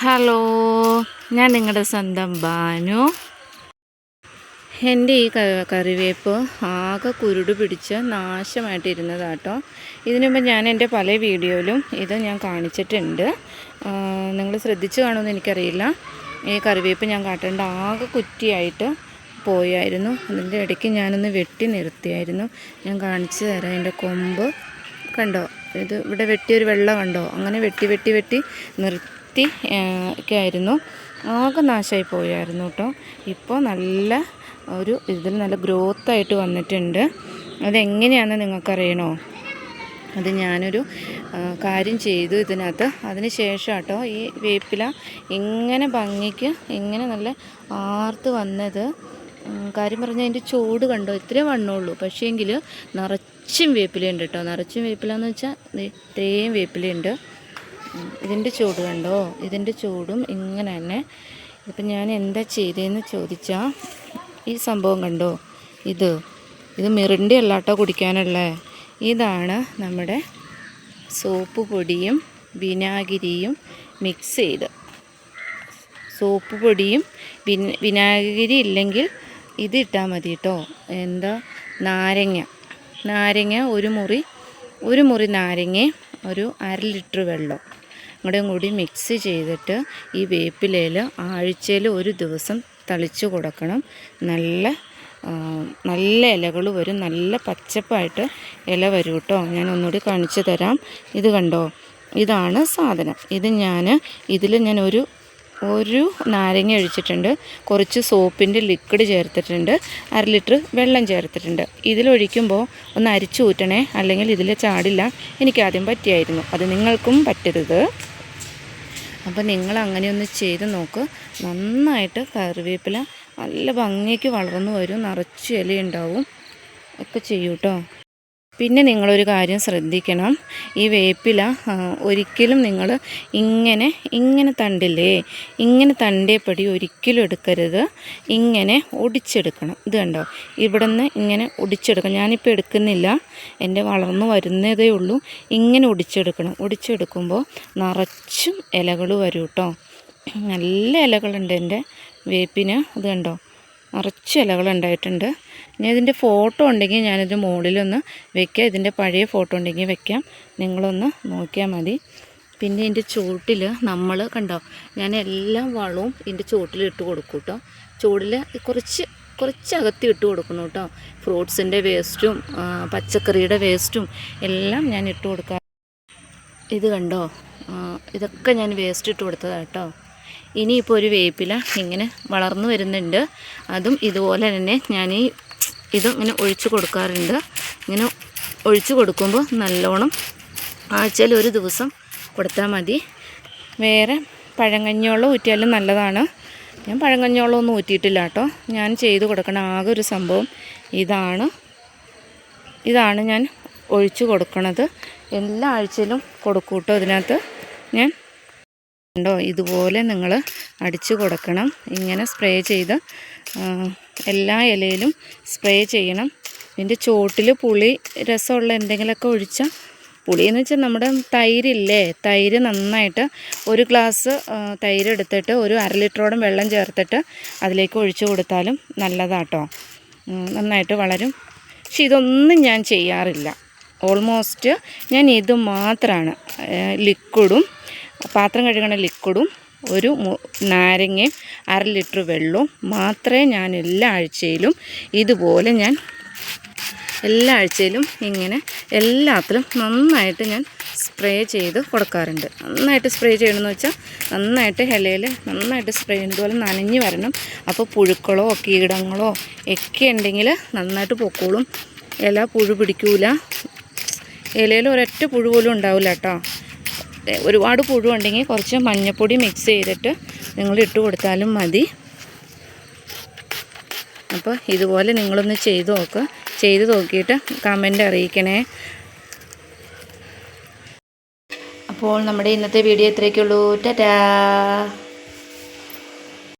Hello ഞാൻ നിങ്ങളുടെ സ്വന്തം ബാനു. എന്റെ ഈ കറിവേപ്പ് ആകെ കുരുട് പിടിച്ച് നാശമായിട്ടിരുന്നതാട്ടോ. ഇതിനു മുമ്പ് ഞാൻ എന്റെ പല വീഡിയോയിലും ഇത് ഞാൻ കാണിച്ചിട്ടുണ്ട്. നിങ്ങൾ ശ്രദ്ധിച്ചു കാണുമെന്ന് എനിക്കറിയില്ല. ഈ കറിവേപ്പ് ഞാൻ കാട്ടേണ്ട ആകെ കുറ്റിയായിട്ട് പോയായിരുന്നു. അതിന്റെ ഇടയ്ക്ക് ഞാനൊന്ന് വെട്ടി നിർത്തിയായിരുന്നു. ഞാൻ കാണിച്ചു തരാം. എന്റെ കൊമ്പ് കണ്ടോ? ഇത് ഇവിടെ വെട്ടിയൊരു വെള്ളം കണ്ടോ? അങ്ങനെ വെട്ടി വെട്ടി വെട്ടി നിർത്തി ആ, ഒക്കെ ആയിരുന്നു. ആകെ നാശമായി പോയായിരുന്നു കേട്ടോ. ഇപ്പോൾ നല്ല ഒരു ഇതിൽ നല്ല ഗ്രോത്തായിട്ട് വന്നിട്ടുണ്ട്. അതെങ്ങനെയാണെന്ന് നിങ്ങൾക്കറിയണോ? അത് ഞാനൊരു കാര്യം ചെയ്തു ഇതിനകത്ത്. അതിന് ശേഷം കേട്ടോ ഈ വേപ്പില ഇങ്ങനെ ഭംഗിക്ക് ഇങ്ങനെ നല്ല ആർത്ത് വന്നത്. കാര്യം പറഞ്ഞാൽ അതിന്റെ ചൂട് കണ്ടോ? ഇത്രേ വണ്ണമുള്ളൂ പക്ഷേങ്കിൽ നിറച്ചും വേപ്പിലയുണ്ട് കേട്ടോ. നിറച്ചും വേപ്പില എന്ന് വെച്ചാൽ ഇത്രയും വേപ്പിലയുണ്ട്. ഇതിന്റെ ചൂട് കണ്ടോ? ഇതിന്റെ ചൂടും ഇങ്ങനെ തന്നെ. ഇപ്പം ഞാൻ എന്താ ചെയ്തതെന്ന് ചോദിച്ചാൽ ഈ സംഭവം കണ്ടോ? ഇത് ഇത് മിറിന്റെ അല്ലാട്ടോ കുടിക്കാനുള്ള. ഇതാണ് നമ്മുടെ സോപ്പ് പൊടിയും വിനാഗിരിയും മിക്സ് ചെയ്ത്. സോപ്പ് പൊടിയും വിനാഗിരി ഇല്ലെങ്കിൽ ഇത് ഇട്ടാൽ മതി കേട്ടോ എന്താ? നാരങ്ങ. നാരങ്ങ ഒരു മുറി ഒരു മുറി നാരങ്ങ ഒരു അര ലിറ്റർ വെള്ളം. കൂടെ കൂടി മിക്സ് ചെയ്തിട്ട് ഈ വേപ്പിലയിൽ ആഴ്ചയിൽ ഒരു ദിവസം തളിച്ചു കൊടുക്കണം. നല്ല നല്ല ഇലകൾ വരും. നല്ല പച്ചപ്പായിട്ട് ഇല വരും കേട്ടോ. ഞാൻ ഒന്നുകൂടി കാണിച്ചു തരാം. ഇത് കണ്ടോ? ഇതാണ് സാധനം. ഇത് ഞാൻ ഇതിൽ ഞാൻ ഒരു ഒരു നാരങ്ങ ഒഴിച്ചിട്ടുണ്ട്. കുറച്ച് സോപ്പിന്റെ ലിക്വിഡ് ചേർത്തിട്ടുണ്ട്. അര ലിറ്റർ വെള്ളം ചേർത്തിട്ടുണ്ട്. ഇതിലൊഴിക്കുമ്പോൾ ഒന്ന് അരിച്ചു ഊറ്റണേ അല്ലെങ്കിൽ ഇതിൽ ചാടില്ല. എനിക്കാദ്യം പറ്റിയായിരുന്നു. അത് നിങ്ങൾക്കും പറ്റരുത്. അപ്പോൾ നിങ്ങൾ അങ്ങനെ ഒന്ന് ചെയ്ത് നോക്ക്. നന്നായിട്ട് കറിവേപ്പില നല്ല ഭംഗിക്ക് വളർന്നു വരും. നിറച്ച് ഇലയുണ്ടാവും. ഒക്കെ ചെയ്യൂ കേട്ടോ പിന്നെ നിങ്ങളൊരു കാര്യം ശ്രദ്ധിക്കണം. ഈ വേപ്പില ഒരിക്കലും നിങ്ങൾ ഇങ്ങനെ ഇങ്ങനെ തണ്ടില്ലേ? ഇങ്ങനെ തണ്ടേപ്പടി ഒരിക്കലും എടുക്കരുത്. ഇങ്ങനെ ഒടിച്ചെടുക്കണം. ഇത് കണ്ടോ? ഇവിടെ നിന്ന് ഇങ്ങനെ ഒടിച്ചെടുക്കണം. ഞാനിപ്പോൾ എടുക്കുന്നില്ല. എന്റെ വളർന്നു വരുന്നതേ ഉള്ളൂ. ഇങ്ങനെ ഒടിച്ചെടുക്കണം. ഒടിച്ചെടുക്കുമ്പോൾ നിറച്ചും ഇലകൾ വരും കേട്ടോ നല്ല ഇലകളുണ്ട് എന്റെ വേപ്പിന്. ഇത് കണ്ടോ? നിറച്ച് ഇലകളുണ്ടായിട്ടുണ്ട്. ഇനി ഇതിന്റെ ഫോട്ടോ ഉണ്ടെങ്കിൽ ഞാനിത് മുകളിലൊന്ന് വെക്കാം. ഇതിന്റെ പഴയ ഫോട്ടോ ഉണ്ടെങ്കിൽ വെക്കാം. നിങ്ങളൊന്ന് നോക്കിയാൽ മതി. പിന്നെ ഇതിന്റെ ചൂട്ടിൽ നമ്മൾ കണ്ടോ ഞാൻ എല്ലാ വളവും ഇതിന്റെ ചൂട്ടിൽ ഇട്ട് കൊടുക്കും കേട്ടോ ചൂടിൽ കുറച്ച് കുറച്ച് അകത്തി ഇട്ട് കൊടുക്കണം കേട്ടോ ഫ്രൂട്ട്സിന്റെ വേസ്റ്റും പച്ചക്കറിയുടെ വേസ്റ്റും എല്ലാം ഞാൻ ഇട്ട് കൊടുക്കാം. ഇത് കണ്ടോ ഇതൊക്കെ ഞാൻ വേസ്റ്റ് ഇട്ട് കൊടുത്തതാണ് കേട്ടോ ഇനിയിപ്പോൾ ഒരു വേപ്പില ഇങ്ങനെ വളർന്നു വരുന്നുണ്ട്. അതും ഇതുപോലെ തന്നെ ഞാൻ ഈ ഇതും ഇങ്ങനെ ഒഴിച്ചു കൊടുക്കാറുണ്ട്. ഇങ്ങനെ ഒഴിച്ചു കൊടുക്കുമ്പോൾ നല്ലോണം ആഴ്ചയിൽ ഒരു ദിവസം കൊടുത്താൽ മതി. വേറെ പഴങ്കഞ്ഞോളം ഊറ്റിയാലും നല്ലതാണ്. ഞാൻ പഴങ്കഞ്ഞോളം ഒന്നും ഊറ്റിയിട്ടില്ല കേട്ടോ. ഞാൻ ചെയ്തു കൊടുക്കണ ആകെ ഒരു സംഭവം ഇതാണ്. ഇതാണ് ഞാൻ ഒഴിച്ചു കൊടുക്കണത്. എല്ലാ ആഴ്ചയിലും കൊടുക്കൂട്ടോ കേട്ടോ ഇതിനകത്ത്. ഞാൻ ഉണ്ടോ? ഇതുപോലെ നിങ്ങൾ അടിച്ചു കൊടുക്കണം. ഇങ്ങനെ സ്പ്രേ ചെയ്ത് എല്ലാ ഇലയിലും സ്പ്രേ ചെയ്യണം. ഇതിന്റെ ചോട്ടിൽ പുളി രസമുള്ള എന്തെങ്കിലുമൊക്കെ ഒഴിച്ചാൽ പുളി എന്ന് വെച്ചാൽ നമ്മുടെ തൈരില്ലേ? തൈര് നന്നായിട്ട് ഒരു ഗ്ലാസ് തൈര് എടുത്തിട്ട് ഒരു അര ലിറ്ററോളം വെള്ളം ചേർത്തിട്ട് അതിലേക്ക് ഒഴിച്ചു കൊടുത്താലും നല്ലതാട്ടോ. നന്നായിട്ട് വളരും. പക്ഷെ ഇതൊന്നും ഞാൻ ചെയ്യാറില്ല. ഓൾമോസ്റ്റ് ഞാൻ ഇത് മാത്രമാണ് ലിക്വിഡും പാത്രം കഴുകണ ലിക്വിഡും ഒരു നാരങ്ങയും അര ലിറ്റർ വെള്ളവും മാത്രമേ ഞാൻ എല്ലാ ആഴ്ചയിലും ഇതുപോലെ ഞാൻ എല്ലാ ആഴ്ചയിലും ഇങ്ങനെ എല്ലാത്തിലും നന്നായിട്ട് ഞാൻ സ്പ്രേ ചെയ്ത് കൊടുക്കാറുണ്ട്. നന്നായിട്ട് സ്പ്രേ ചെയ്യണമെന്ന് വെച്ചാൽ നന്നായിട്ട് ഇലയിൽ നന്നായിട്ട് സ്പ്രേ ഇതുപോലെ നനഞ്ഞ് വരണം. അപ്പോൾ പുഴുക്കളോ കീടങ്ങളോ ഒക്കെ ഉണ്ടെങ്കിൽ നന്നായിട്ട് പൊക്കോളും. ഇല പുഴു പിടിക്കൂല. ഇലയിൽ ഒരൊറ്റ പുഴു പോലും ഉണ്ടാവില്ല കേട്ടോ ഒരുപാട് പുഴു ഉണ്ടെങ്കിൽ കുറച്ച് മഞ്ഞപ്പൊടി മിക്സ് ചെയ്തിട്ട് നിങ്ങൾ ഇട്ട് കൊടുത്താലും മതി. അപ്പോൾ ഇതുപോലെ നിങ്ങളൊന്ന് ചെയ്ത് നോക്കുക ചെയ്ത് നോക്കിയിട്ട് കമന്റ് അറിയിക്കണേ. അപ്പോൾ നമ്മുടെ ഇന്നത്തെ വീഡിയോ ഇത്രയൊക്കെയുള്ളൂ ടാറ്റാ.